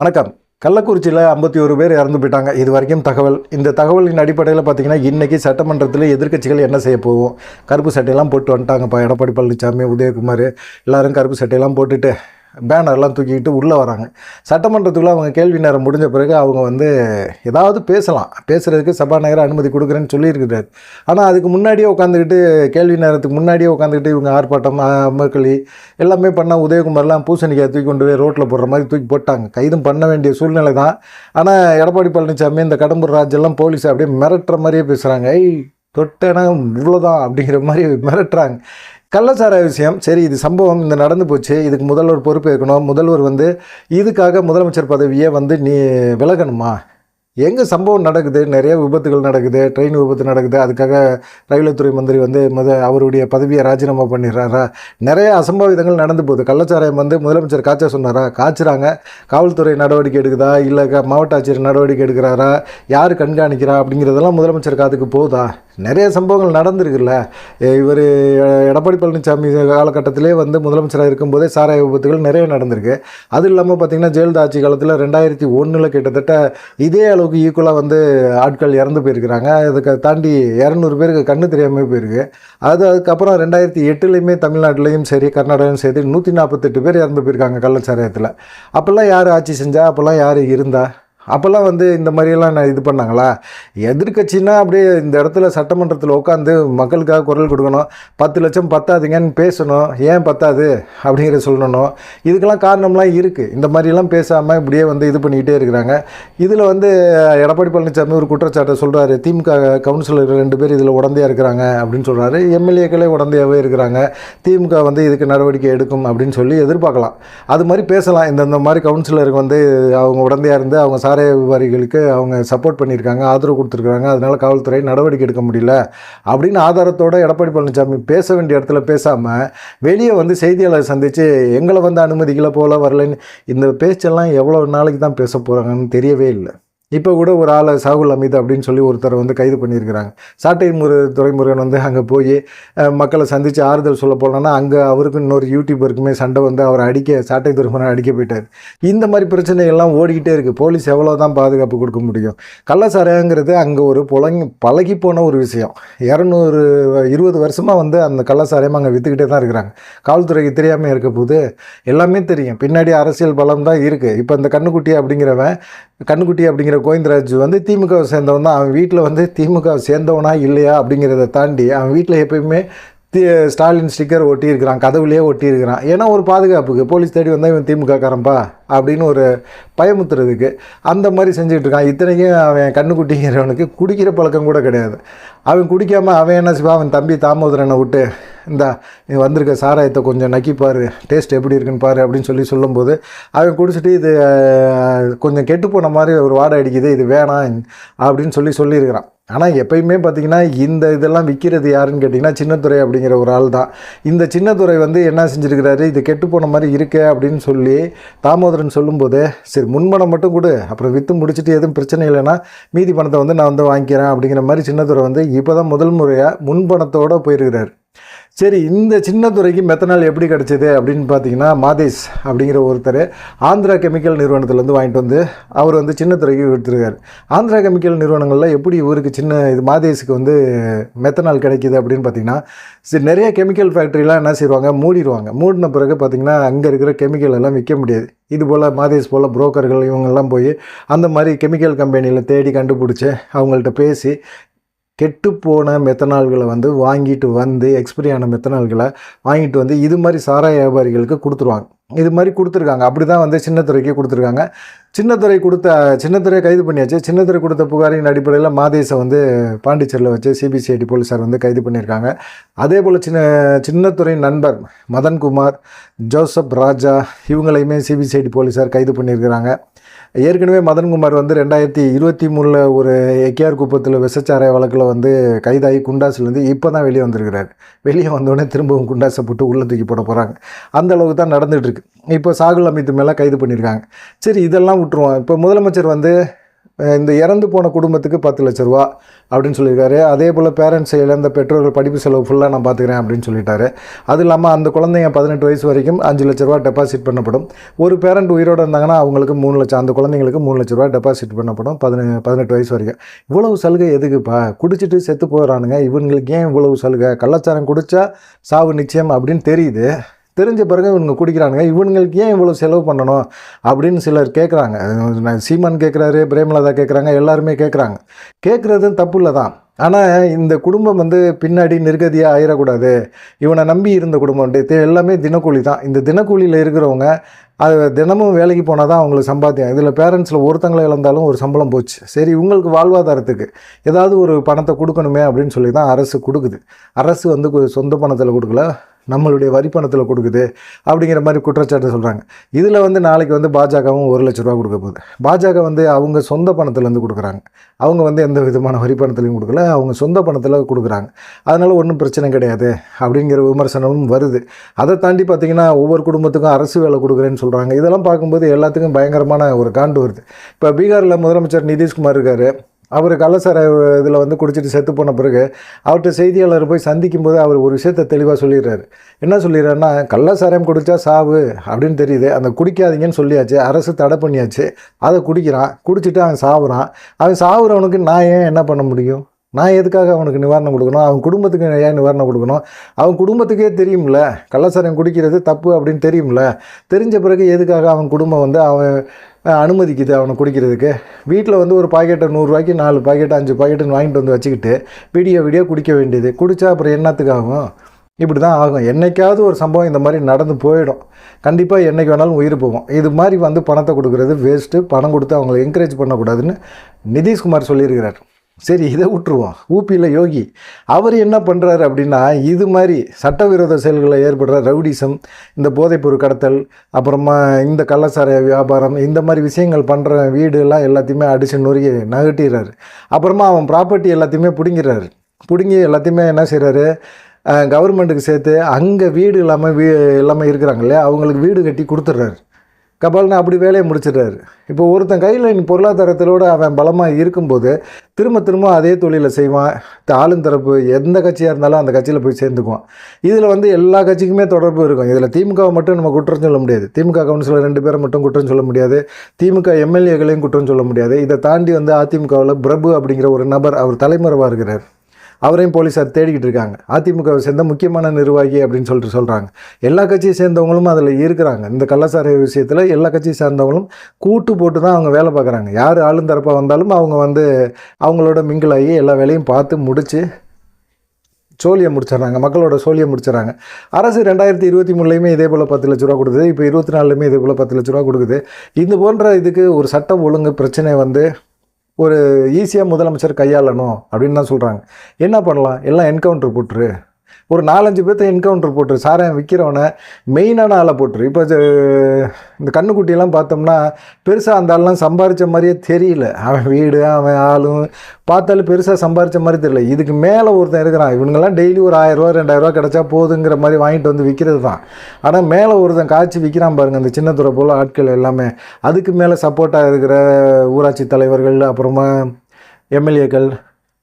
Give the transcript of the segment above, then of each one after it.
வணக்கம். கள்ளக்குறிச்சியில் ஐம்பத்தி ஒரு பேர் இறந்து போயிட்டாங்க. இது வரைக்கும் தகவல். இந்த தகவலின் அடிப்படையில் பார்த்தீங்கன்னா இன்றைக்கி சட்டமன்றத்தில் எதிர்க்கட்சிகள் என்ன செய்ய போவோம் கருப்பு சட்டையெல்லாம் போட்டு வந்துட்டாங்கப்பா. எடப்பாடி பழனிசாமி உதயகுமார் எல்லாரும் கருப்பு சட்டையெல்லாம் போட்டுட்டு பேனர்லாம் தூக்கிக்கிட்டு உள்ளே வராங்க. சட்டமன்றத்துக்குள்ளே அவங்க கேள்வி நேரம் முடிஞ்ச பிறகு அவங்க வந்து ஏதாவது பேசலாம். பேசுகிறதுக்கு சபாநாயகர் அனுமதி கொடுக்குறேன்னு சொல்லியிருக்கிறார். ஆனால் அதுக்கு முன்னாடியே உட்காந்துக்கிட்டு கேள்வி நேரத்துக்கு முன்னாடியே உட்காந்துக்கிட்டு இவங்க ஆர்ப்பாட்டம் அம்மக்களி எல்லாமே பண்ணால் உதயகுமார்லாம் பூசணிக்காய் தூக்கி கொண்டு போய் ரோட்டில் போடுற மாதிரி தூக்கி போட்டாங்க. கைதும் பண்ண வேண்டிய சூழ்நிலை தான். ஆனால் எடப்பாடி பழனிசாமி இந்த கடம்பூர் ராஜெல்லாம் போலீஸ் அப்படியே மிரட்டுற மாதிரியே பேசுகிறாங்க ஐய் தொட்டேனா இவ்வளோதான் அப்படிங்கிற மாதிரி மிரட்டுறாங்க. கள்ளச்சாராய விஷயம். சரி இது சம்பவம் இந்த நடந்து போச்சு. இதுக்கு முதல்வர் பொறுப்பு இருக்கணும் முதல்வர் வந்து இதுக்காக முதலமைச்சர் பதவியை வந்து நீ விலகணுமா? எங்கே சம்பவம் நடக்குது? நிறைய விபத்துகள் நடக்குது ட்ரெயின் விபத்து நடக்குது. அதுக்காக ரயில்வே துறை மந்திரி வந்து முத அவருடைய பதவியை ராஜினாமா பண்ணிடுறாரா? நிறைய அசம்பாவிதங்கள் நடந்து போகுது. கள்ளச்சாராயம் வந்து முதலமைச்சர் காய்ச்ச சொன்னாரா? காய்ச்சுறாங்க. காவல்துறை நடவடிக்கை எடுக்குதா? இல்லை க மாவட்ட ஆட்சியர் நடவடிக்கை எடுக்கிறாரா? யார் கண்காணிக்கிறா? அப்படிங்கிறதெல்லாம் முதலமைச்சர் காதுக்கு போகுதா நிறைய சம்பவங்கள் நடந்திருக்குல்ல. இவர் எடப்பாடி பழனிசாமி காலகட்டத்திலே வந்து முதலமைச்சராக இருக்கும்போதே சாராய விபத்துகள் நிறைய நடந்திருக்கு. அது இல்லாமல் பார்த்திங்கன்னா ஜெயலலிதா ஆட்சி காலத்தில் ரெண்டாயிரத்தி ஒன்றில் கிட்டத்தட்ட இதே அளவு அளவுக்கு ஈக்குவலாக வந்து ஆட்கள் இறந்து போயிருக்கிறாங்க. அதுக்கு தாண்டி இரநூறு பேருக்கு கண்ணு தெரியாமல் போயிருக்கு. அது அதுக்கப்புறம் ரெண்டாயிரத்தி எட்டுலேயுமே தமிழ்நாட்டிலையும் சரி கர்நாடகாவும் சரி நூற்றி நாற்பத்தெட்டு பேர் இறந்து போயிருக்காங்க கள்ளச்சாராயத்தில். அப்போல்லாம் யார் ஆட்சி செஞ்சா? அப்போல்லாம் யார் இருந்தா? அப்போல்லாம் வந்து இந்த மாதிரியெல்லாம் நான் இது பண்ணாங்களா? எதிர்கட்சின்னா அப்படியே இந்த இடத்துல சட்டமன்றத்தில் உட்காந்து மக்களுக்காக குரல் கொடுக்கணும். பத்து லட்சம் பத்தாதுங்கன்னு பேசணும். ஏன் பத்தாது? அப்படிங்கிற சொல்லணும். இதுக்கெல்லாம் காரணம்லாம் இருக்குது இந்த மாதிரிலாம் பேசாமல் இப்படியே வந்து இது பண்ணிக்கிட்டே இருக்கிறாங்க. இதில் வந்து எடப்பாடி பழனிசாமி ஒரு குற்றச்சாட்டை சொல்கிறாரு திமுக கவுன்சிலர் ரெண்டு பேர் இதில் உடந்தையாக இருக்கிறாங்க அப்படின்னு சொல்கிறாரு எம்எல்ஏக்களே உடந்தையாகவே இருக்கிறாங்க. திமுக வந்து இதுக்கு நடவடிக்கை எடுக்கும் அப்படின்னு சொல்லி எதிர்பார்க்கலாம். அது மாதிரி பேசலாம். இந்தந்த மாதிரி கவுன்சிலருக்கு வந்து அவங்க உடந்தையாக இருந்து அவங்க சாராய வியாபாரிகளுக்கு அவங்க சப்போர்ட் பண்ணியிருக்காங்க ஆதரவு கொடுத்துருக்காங்க அதனால காவல்துறை நடவடிக்கை எடுக்க முடியல அப்படின்னு ஆதாரத்தோட எடப்பாடி பழனிசாமி பேச வேண்டிய இடத்துல பேசாமல் வெளியே வந்து செய்தியாளர் சந்தித்து எங்களை வந்து அனுமதிக்கல போல வரலன்னு இந்த பேச்செல்லாம் எவ்வளோ நாளைக்கு தான் பேச போகிறாங்கன்னு தெரியவே இல்லை. இப்போ கூட ஒரு ஆளை சாகுல் அமித் அப்படின்னு சொல்லி ஒருத்தரை வந்து கைது பண்ணியிருக்கிறாங்க. சாட்டை முரு துறைமுருகன் வந்து அங்கே போய் மக்களை சந்தித்து ஆறுதல் சொல்ல போனோன்னா அங்கே அவருக்கு இன்னொரு யூடியூபருக்குமே சண்டை வந்து அவரை அடிக்க சாட்டை துறைமுருகன் அடிக்க போயிட்டார். இந்த மாதிரி பிரச்சனைகள்லாம் ஓடிக்கிட்டே இருக்குது போலீஸ் எவ்வளோ தான் பாதுகாப்பு கொடுக்க முடியும்? கள்ளசாராயங்கிறது அங்கே ஒரு புலங்கி பழகி போன ஒரு விஷயம். இரநூறு இருபது வருஷமாக வந்து அந்த கள்ளசாராயம் அங்கே விற்றுக்கிட்டே தான் இருக்கிறாங்க. காவல்துறைக்கு தெரியாமல் இருக்க போது எல்லாமே தெரியும். பின்னாடி அரசியல் பலம் தான் இருக்குது இப்போ இந்த கண்ணுக்குட்டி அப்படிங்கிறவன் கண்ணுக்குட்டி அப்படிங்கிற கோவிந்தராஜ் வந்து திமுகவை சேர்ந்தவன் தான். அவன் வீட்டில் வந்து திமுக சேர்ந்தவனா இல்லையா அப்படிங்கிறத தாண்டி அவன் வீட்டில் எப்பயுமே தி ஸ்டாலின் ஸ்டிக்கர் ஒட்டியிருக்கிறான் கதவுலேயே ஒட்டியிருக்கிறான். ஏன்னா ஒரு பாதுகாப்புக்கு போலீஸ் தேடி வந்தால் இவன் திமுக காரன்பா அப்படின்னு ஒரு பயமுத்துறதுக்கு அந்த மாதிரி செஞ்சுக்கிட்டு இருக்கான். இத்தனைக்கும் அவன் கண்ணுக்குட்டிங்கிறவனுக்கு குடிக்கிற பழக்கம் கூட கிடையாது. அவன் குடிக்காமல் அவன் என்ன செய்வான்? அவன் தம்பி தாமோதரனை விட்டு இந்தா நீ வந்திருக்க சாராயத்தை கொஞ்சம் நக்கிப்பார். டேஸ்ட் எப்படி இருக்குன்னு பாரு அப்படின்னு சொல்லி சொல்லும்போது அவன் குடிச்சிட்டு இது கொஞ்சம் கெட்டு போன மாதிரி ஒரு வாடை அடிக்குது. இது வேணாம் அப்படின்னு சொல்லி சொல்லியிருக்கிறான். ஆனால் எப்பயுமே பார்த்தீங்கன்னா இந்த இதெல்லாம் விற்கிறது யாருன்னு கேட்டிங்கன்னா சின்னத்துறை அப்படிங்கிற ஒரு ஆள் தான் இந்த சின்னத்துறை வந்து என்ன செஞ்சுருக்கிறாரு? இது கெட்டு போன மாதிரி இருக்கு அப்படின்னு சொல்லி சகோதரன் சொல்லும்போது சரி முன்பணம் மட்டும் கொடு. அப்புறம் விற்று முடிச்சுட்டு எதுவும் பிரச்சனை இல்லைன்னா மீதி பணத்தை வந்து நான் வந்து வாங்கிக்கிறேன். அப்படிங்கிற மாதிரி சின்னதுரை வந்து இப்போ தான் முதல் முறையாக முன்பணத்தோடு போயிருக்கிறார். சரி இந்த சின்ன துறைக்கு மெத்தனால் எப்படி கிடச்சிது அப்படின்னு பார்த்தீங்கன்னா மாதேஷ் அப்படிங்கிற ஒருத்தர் ஆந்திரா கெமிக்கல் நிறுவனத்துலேருந்து வாங்கிட்டு வந்து அவர் வந்து சின்ன துறைக்கு விடுத்துருக்காரு ஆந்திரா கெமிக்கல் நிறுவனங்களில் எப்படி இவருக்கு சின்ன இது மாதேஷுக்கு வந்து மெத்தனால் கிடைக்கிது அப்படின்னு பார்த்தீங்கன்னா சரி நிறைய கெமிக்கல் ஃபேக்ட்ரிலாம் என்ன செய்வாங்க? மூடிடுவாங்க. மூடின பிறகு பார்த்தீங்கன்னா அங்கே இருக்கிற கெமிக்கல் எல்லாம் விற்க முடியாது. இது போல் மாதேஷ் போல் புரோக்கர்கள் இவங்கெல்லாம் போய் அந்த மாதிரி கெமிக்கல் கம்பெனியில் தேடி கண்டுபிடிச்சி அவங்கள்ட்ட பேசி கெட்டுப்போன மெத்தனால்களை வந்து வாங்கிட்டு வந்து எக்ஸ்பிரி ஆன மெத்தனால்களை வாங்கிட்டு வந்து இது மாதிரி சாராய வியாபாரிகளுக்கு கொடுத்துருவாங்க. இது மாதிரி கொடுத்துருக்காங்க. அப்படி தான் வந்து சின்னத்துறைக்கு கொடுத்துருக்காங்க. சின்னத்துறை கொடுத்த சின்னத்துறை கைது பண்ணியாச்சு. சின்னத்துறை கொடுத்த புகாரின் அடிப்படையில் மாதேசை வந்து பாண்டிச்சேரியில் வச்சு சிபிசிஐடி போலீஸார் வந்து கைது பண்ணியிருக்காங்க. அதே போல் சின்ன சின்னத்துறை நண்பர் மதன்குமார் ஜோசப் ராஜா இவங்களையுமே சிபிசிஐடி போலீஸார் கைது பண்ணியிருக்கிறாங்க. ஏற்கனவே மதன்குமார் வந்து ரெண்டாயிரத்தி இருபத்தி மூணில் ஒரு எக்கியார் குப்பத்தில் விசச்சாராய வழக்கில் வந்து கைதாகி குண்டாஸ்லேருந்து இப்போ தான் வெளியே வந்திருக்கிறார். வெளியே வந்தோடனே திரும்பவும் குண்டாசை போட்டு உள்ளே தூக்கி போட போகிறாங்க அந்த அளவுக்கு தான் நடந்துகிட்ருக்கு இப்போ சாகுல் அமித் மேலே கைது பண்ணியிருக்காங்க சரி இதெல்லாம் விட்டுருவோம். இப்போ முதலமைச்சர் வந்து இந்த இறந்து போன குடும்பத்துக்கு பத்து லட்ச ரூபா அப்படின்னு சொல்லியிருக்காரு. அதே போல் பேரண்ட்ஸ் இழந்த பெற்றோர்கள் படிப்பு செலவு ஃபுல்லாக நான் பார்த்துக்கிறேன் அப்படின்னு சொல்லிட்டாரு. அது இல்லாமல் அந்த குழந்தைங்க பதினெட்டு வயசு வரைக்கும் அஞ்சு லட்ச ரூபா டெபாசிட் பண்ணப்படும். ஒரு பேரண்ட் உயிரோடு இருந்தாங்கன்னா அவங்களுக்கு மூணு லட்சம் அந்த குழந்தைங்களுக்கு மூணு லட்ச ரூபா டெபாசிட் பண்ணப்படும் பதின பதினெட்டு வயசு வரைக்கும். இவ்வளவு சலுகை எதுக்குப்பா? குடிச்சிட்டு செத்து போகிறானுங்க இவங்களுக்கு ஏன் இவ்வளவு சலுகை? கள்ளச்சாரம் குடித்தா சாவு நிச்சயம் அப்படின்னு தெரியுது. தெரிஞ்ச பிறகு இவனுங்க குடிக்கிறானுங்க. இவனுங்களுக்கு ஏன் இவ்வளோ செலவு பண்ணணும்? அப்படின்னு சிலர் கேட்குறாங்க சீமான் கேட்குறாரு பிரேமலதா கேட்குறாங்க எல்லாருமே கேட்குறாங்க கேட்குறதும் தப்பு இல்லை தான் ஆனால் இந்த குடும்பம் வந்து பின்னாடி நிர்கதியாக ஆயிடக்கூடாது இவனை நம்பி இருந்த குடும்பம் எல்லாமே தினக்கூலி தான். இந்த தினக்கூலியில் இருக்கிறவங்க அது தினமும் வேலைக்கு போனால் தான் அவங்களுக்கு சம்பாத்தியம். இதில் பேரண்ட்ஸில் ஒருத்தங்களை இழந்தாலும் ஒரு சம்பளம் போச்சு. சரி உங்களுக்கு வாழ்வாதாரத்துக்கு ஏதாவது ஒரு பணத்தை கொடுக்கணுமே அப்படின்னு சொல்லி தான் அரசு கொடுக்குது. அரசு வந்து சொந்த பணத்தில் கொடுக்கல. நம்மளுடைய வரி பணத்தில் கொடுக்குது அப்படிங்கிற மாதிரி குற்றச்சாட்டு சொல்கிறாங்க இதில் வந்து நாளைக்கு வந்து பாஜகவும் ஒரு லட்ச ரூபா கொடுக்க போகுது. பாஜக வந்து அவங்க சொந்த பணத்துலேருந்து கொடுக்குறாங்க. அவங்க வந்து எந்த விதமான வரி பணத்துலையும் கொடுக்கல. அவங்க சொந்த பணத்தில் கொடுக்குறாங்க. அதனால் ஒன்றும் பிரச்சனை கிடையாது அப்படிங்கிற விமர்சனமும் வருது. அதை தாண்டி பார்த்தீங்கன்னா ஒவ்வொரு குடும்பத்துக்கும் அரசு வேலை கொடுக்குறேன்னு சொல்கிறாங்க இதெல்லாம் பார்க்கும்போது எல்லாத்துக்கும் பயங்கரமான ஒரு காண்டு வருது. இப்போ பீகாரில் முதலமைச்சர் நிதிஷ்குமார் இருக்கார். அவர் கள்ளசார இதில் வந்து குடிச்சிட்டு செத்து போன பிறகு அவர்கிட்ட செய்தியாளர் போய் சந்திக்கும் போது அவர் ஒரு விஷயத்தை தெளிவாக சொல்லிடுறாரு. என்ன சொல்லிடுறாருன்னா கள்ளசாரம் குடித்தா சாவு அப்படின்னு தெரியுது. அந்த குடிக்காதீங்கன்னு சொல்லியாச்சு. அரசு தடை பண்ணியாச்சு. அதை குடிக்கிறான். குடிச்சிட்டு அவன் சாவுறான். அவன் சாவுறவனுக்கு நான் ஏன் என்ன பண்ண முடியும்? நான் எதுக்காக அவனுக்கு நிவாரணம் கொடுக்கணும்? அவன் குடும்பத்துக்கு ஏன் நிவாரணம் கொடுக்கணும்? அவன் குடும்பத்துக்கே தெரியும்ல. கள்ளசாரம் குடிக்கிறது தப்பு அப்படின்னு தெரியும்ல. தெரிஞ்ச பிறகு எதுக்காக அவன் குடும்பம் வந்து அவன் அனுமதிக்குது அவனை குடிக்கிறதுக்கு? வீட்டில் வந்து ஒரு பாக்கெட்டை நூறுரூவாய்க்கு நாலு பாக்கெட்டு அஞ்சு பாக்கெட்டுன்னு வாங்கிட்டு வந்து வச்சுக்கிட்டு வீடியோ வீடியோ குடிக்க வேண்டியது. குடித்தா அப்புறம் என்னத்துக்காகும் இப்படி தான் ஆகும். என்னைக்காவது ஒரு சம்பவம் இந்த மாதிரி நடந்து போயிடும். கண்டிப்பாக என்றைக்கு வேணாலும் உயிர் போகும். இது மாதிரி வந்து பணத்தை கொடுக்குறது வேஸ்ட்டு பணம் கொடுத்து அவங்கள என்கரேஜ் பண்ணக்கூடாதுன்னு நிதிஷ்குமார் சொல்லியிருக்கிறார். சரி இதை விட்டுருவோம் ஊபியில் யோகி. அவர் என்ன பண்ணுறாரு அப்படின்னா இது மாதிரி சட்டவிரோத செயல்களில் ஏற்படுற ரவுடிசம் இந்த போதைப்பொருள் கடத்தல் அப்புறமா இந்த கள்ளசாரை வியாபாரம் இந்த மாதிரி விஷயங்கள் பண்ணுற வீடுலாம் எல்லாத்தையுமே அடித்து நொறுக்கி நகட்டிடுறாரு அப்புறமா அவன் ப்ராப்பர்ட்டி எல்லாத்தையுமே பிடுங்கிறாரு பிடுங்கி எல்லாத்தையுமே என்ன செய்கிறாரு கவர்மெண்ட்டுக்கு சேர்த்து அங்கே வீடு இல்லாமல் வீ இல்லாமல் இருக்கிறாங்க இல்லையா? அவங்களுக்கு வீடு கட்டி கொடுத்துட்றாரு. கபால்னு அப்படி வேலையை முடிச்சிடுறாரு. இப்போ ஒருத்தன் கையில் நீ பொருளாதாரத்திலோட அவன் பலமாக இருக்கும்போது திரும்ப திரும்ப அதே தொழிலை செய்வான். த- ஆளும் தரப்பு எந்த கட்சியாக இருந்தாலும் அந்த கட்சியில் போய் சேர்ந்துக்குவான். இதில் வந்து எல்லா கட்சிக்குமே தொடர்பு இருக்கும். இதில் திமுகவை மட்டும் நம்ம குற்றம் சொல்ல முடியாது. திமுக கவுன்சிலர் ரெண்டு பேரை மட்டும் குற்றம் சொல்ல முடியாது. திமுக எம்எல்ஏக்களையும் குற்றம் சொல்ல முடியாது. இதை தாண்டி வந்து அதிமுகவில் பிரபு அப்படிங்கிற ஒரு நபர் அவர் தலைமறைவாக இருக்கிறார். அவரையும் போலீஸார் தேடிக்கிட்டு இருக்காங்க. அதிமுகவை சேர்ந்த முக்கியமான நிர்வாகி அப்படின்னு சொல்லிட்டு சொல்கிறாங்க எல்லா கட்சியை சேர்ந்தவங்களும் அதில் இருக்கிறாங்க. இந்த கள்ளசாரை விஷயத்தில் எல்லா கட்சியை சேர்ந்தவங்களும் கூட்டு போட்டு தான் அவங்க வேலை பார்க்குறாங்க. யார் ஆளுந்தரப்பாக வந்தாலும் அவங்க வந்து அவங்களோட மிங்கிள் ஆகி எல்லா வேலையும் பார்த்து முடித்து சோழியை முடிச்சிடுறாங்க. மக்களோட சோழியை முடிச்சிடுறாங்க. அரசு ரெண்டாயிரத்தி இருபத்தி மூணுலேயுமே இதே போல் பத்து லட்ச ரூபா கொடுக்குது. இப்போ இருபத்தி நாலுலேயுமே இதே போல் பத்து லட்ச ரூபா கொடுக்குது. இது போன்ற இதுக்கு ஒரு சட்டம் ஒழுங்கு பிரச்சனை வந்து ஒரு ஈஸியாக முதலமைச்சர் கையாளணும் அப்படின்னு தான் சொல்கிறாங்க என்ன பண்ணலாம்? எல்லாம் என்கவுண்டர் போட்டுரு. ஒரு நாலஞ்சு பேர்த்த என்கவுண்டர் போட்டுரு. சாராயம் விற்கிறவனை மெயினான ஆளை போட்டுரு. இப்போ இந்த கண்ணுக்குட்டியெல்லாம் பார்த்தோம்னா பெருசாக அந்த ஆள்லாம் சம்பாரித்த மாதிரியே தெரியல. அவன் வீடு அவன் ஆளும் பார்த்தாலும் பெருசாக சம்பாரித்த மாதிரி தெரியல. இதுக்கு மேலே ஒருத்தன் இருக்கிறான். இவனுங்கெல்லாம் டெய்லி ஒரு ஆயிரரூவா ரெண்டாயிரரூவா கிடச்சா போதுங்கிற மாதிரி வாங்கிட்டு வந்து விற்கிறது தான். ஆனால் மேலே ஒருத்தன் காய்ச்சி விற்கிறான் பாருங்கள் அந்த சின்னத்துறை போல் ஆட்கள் எல்லாமே. அதுக்கு மேலே சப்போர்ட்டாக இருக்கிற ஊராட்சி தலைவர்கள் அப்புறமா எம்எல்ஏக்கள்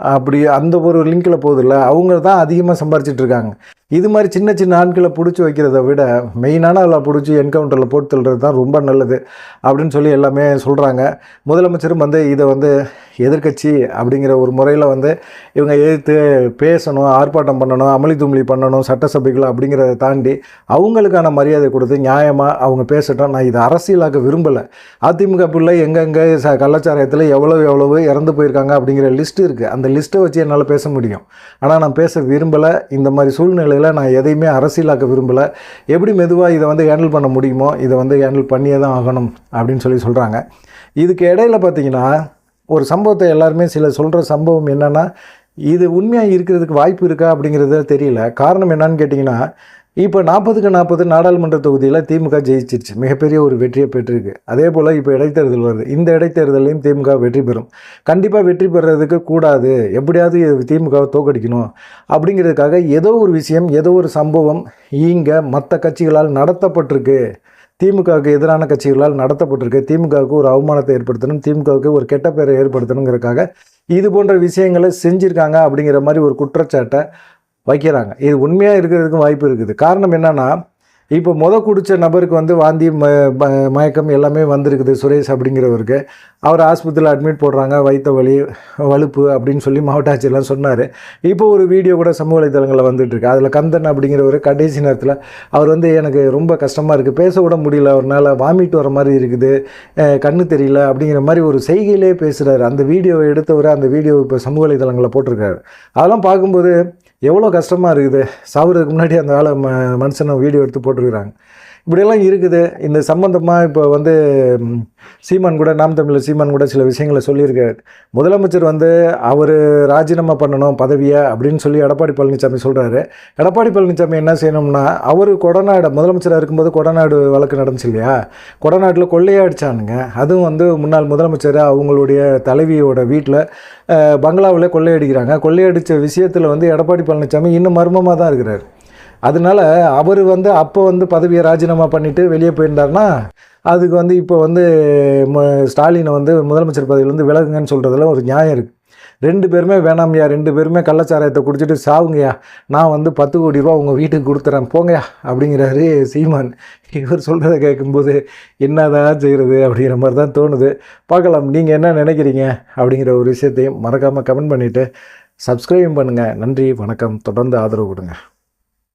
அப்படி அந்த ஒரு லிங்கில் போகுதுல்ல அவங்க தான் அதிகமாக சம்பாரிச்சிட்டு இருக்காங்க. இது மாதிரி சின்ன சின்ன ஆட்களை பிடிச்சி வைக்கிறத விட மெயினான அதில் பிடிச்சி என்கவுண்டரில் போட்டு தள்ளுறது தான் ரொம்ப நல்லது அப்படின்னு சொல்லி எல்லாமே சொல்கிறாங்க முதலமைச்சரும் வந்து இதை வந்து எதிர்க்கட்சி அப்படிங்கிற ஒரு முறையில் வந்து இவங்க எதிர்த்து பேசணும் ஆர்ப்பாட்டம் பண்ணணும் அமளி தும்ளி பண்ணணும் சட்டசபைகள் அப்படிங்கிறத தாண்டி அவங்களுக்கான மரியாதை கொடுத்து நியாயமாக அவங்க பேசட்டும் நான் இதை அரசியலாக்க விரும்பலை. அதிமுக பிள்ளை எங்கெங்கே ச கள்ளச்சாராயத்தில் எவ்வளோ எவ்வளவு இறந்து போயிருக்காங்க அப்படிங்கிற லிஸ்ட் இருக்குது அந்த லிஸ்ட்டை வச்சு என்னால் பேச முடியும். ஆனால் நான் பேச விரும்பலை. இந்த மாதிரி சூழ்நிலை சூழ்நிலையில் நான் எதையுமே அரசியலாக்க விரும்பலை. எப்படி மெதுவாக இதை வந்து ஹேண்டில் பண்ண முடியுமோ இதை வந்து ஹேண்டில் பண்ணியே தான் ஆகணும் அப்படின்னு சொல்லி சொல்கிறாங்க இதுக்கு இடையில பார்த்தீங்கன்னா ஒரு சம்பவத்தை எல்லாருமே சில சொல்கிற சம்பவம் என்னென்னா இது உண்மையாக இருக்கிறதுக்கு வாய்ப்பு இருக்கா அப்படிங்கிறது தெரியல. காரணம் என்னன்னு கேட்டிங்கன்னா இப்போ நாற்பதுக்கு நாற்பது நாடாளுமன்ற தொகுதியில் திமுக ஜெயிச்சிருச்சு. மிகப்பெரிய ஒரு வெற்றியை பெற்றிருக்கு. அதே போல் இப்போ இடைத்தேர்தல் வருது. இந்த இடைத்தேர்தலையும் திமுக வெற்றி பெறும். கண்டிப்பாக வெற்றி பெறதுக்கு கூடாது. எப்படியாவது திமுகவை தோக்கடிக்கணும். அப்படிங்கிறதுக்காக ஏதோ ஒரு விஷயம் ஏதோ ஒரு சம்பவம் இங்கே மற்ற கட்சிகளால் நடத்தப்பட்டிருக்கு. திமுகவுக்கு எதிரான கட்சிகளால் நடத்தப்பட்டிருக்கு. திமுகவுக்கு ஒரு அவமானத்தை ஏற்படுத்தணும். திமுகவுக்கு ஒரு கெட்ட பேரை ஏற்படுத்தணுங்கிறதுக்காக இது போன்ற விஷயங்களை செஞ்சுருக்காங்க அப்படிங்கிற மாதிரி ஒரு குற்றச்சாட்டை வைக்கிறாங்க. இது உண்மையாக இருக்கிறதுக்கும் வாய்ப்பு இருக்குது. காரணம் என்னன்னா இப்போ முத குடித்த நபருக்கு வந்து வாந்தி ம ம- மயக்கம் எல்லாமே வந்திருக்குது. சுரேஷ் அப்படிங்கிறவருக்கு. அவர் ஆஸ்பத்திரியில் அட்மிட் போடுறாங்க. வயிற்று வலி வலுப்பு அப்படின்னு சொல்லி மாவட்ட ஆட்சியெல்லாம் சொன்னார். இப்போ ஒரு வீடியோ கூட சமூக வலைதளங்களில் வந்துட்டுருக்கு. அதில் கந்தன் அப்படிங்கிறவர் கடைசி நேரத்தில் அவர் வந்து எனக்கு ரொம்ப கஷ்டமாக இருக்குது பேச விட முடியல. அவர்னால வாமிட் வர மாதிரி இருக்குது. கண்ணு தெரியல. அப்படிங்கிற மாதிரி ஒரு செய்கையிலே பேசுகிறாரு அந்த வீடியோவை எடுத்தவர் அந்த வீடியோ இப்போ சமூக வலைதளங்களில் போட்டிருக்காரு. அதெல்லாம் பார்க்கும்போது எவ்வளோ கஷ்டமாக இருக்குது? சாவுறதுக்கு முன்னாடி அந்த வேலை ம மனுஷனை வீடியோ எடுத்து போட்டிருக்கிறாங்க. இப்படியெல்லாம் இருக்குது. இந்த சம்பந்தமாக இப்போ வந்து சீமான் கூட நாம் தமிழர் சீமான் கூட சில விஷயங்களை சொல்லியிருக்காரு. முதலமைச்சர் வந்து அவர் ராஜினாமா பண்ணணும் பதவியை அப்படின்னு சொல்லி எடப்பாடி பழனிசாமி சொல்கிறாரு எடப்பாடி பழனிசாமி என்ன செய்யணும்னா அவர் கொடநாடு முதலமைச்சராக இருக்கும்போது கொடநாடு வழக்கு நடந்துச்சு இல்லையா கொடநாட்டில் கொள்ளையடிச்சானுங்க அதுவும் வந்து முன்னாள் முதலமைச்சர் அவங்களுடைய தலைவியோட வீட்டில் பங்களாவில் கொள்ளையடிக்கிறாங்க. கொள்ளையடித்த விஷயத்தில் வந்து எடப்பாடி பழனிசாமி இன்னும் மர்மமாக தான் இருக்கிறார். அதனால அவர் வந்து அப்போ வந்து பதவியை ராஜினாமா பண்ணிவிட்டு வெளியே போயிருந்தார்னா அதுக்கு வந்து இப்போ வந்து ம- ஸ்டாலினை வந்து முதலமைச்சர் பதவியிலேருந்து விலகுங்கன்னு சொல்கிறதுல ஒரு நியாயம் இருக்குது ரெண்டு பேருமே வேணாம்யா ரெண்டு பேருமே கள்ளச்சாராயத்தை குடிச்சிட்டு சாவுங்கய்யா நான் வந்து பத்து கோடி ரூபா உங்கள் வீட்டுக்கு கொடுத்துறேன் போங்கயா அப்படிங்கிறாரு சீமான். இவர் சொல்கிறத கேட்கும்போது என்னதான் செய்கிறது அப்படிங்கிற மாதிரி தான் தோணுது. பார்க்கலாம் நீங்கள் என்ன நினைக்கிறீங்க அப்படிங்கிற ஒரு விஷயத்தையும் மறக்காமல் கமெண்ட் பண்ணிவிட்டு சப்ஸ்கிரைப் பண்ணுங்கள் நன்றி வணக்கம். தொடர்ந்து ஆதரவு கொடுங்க.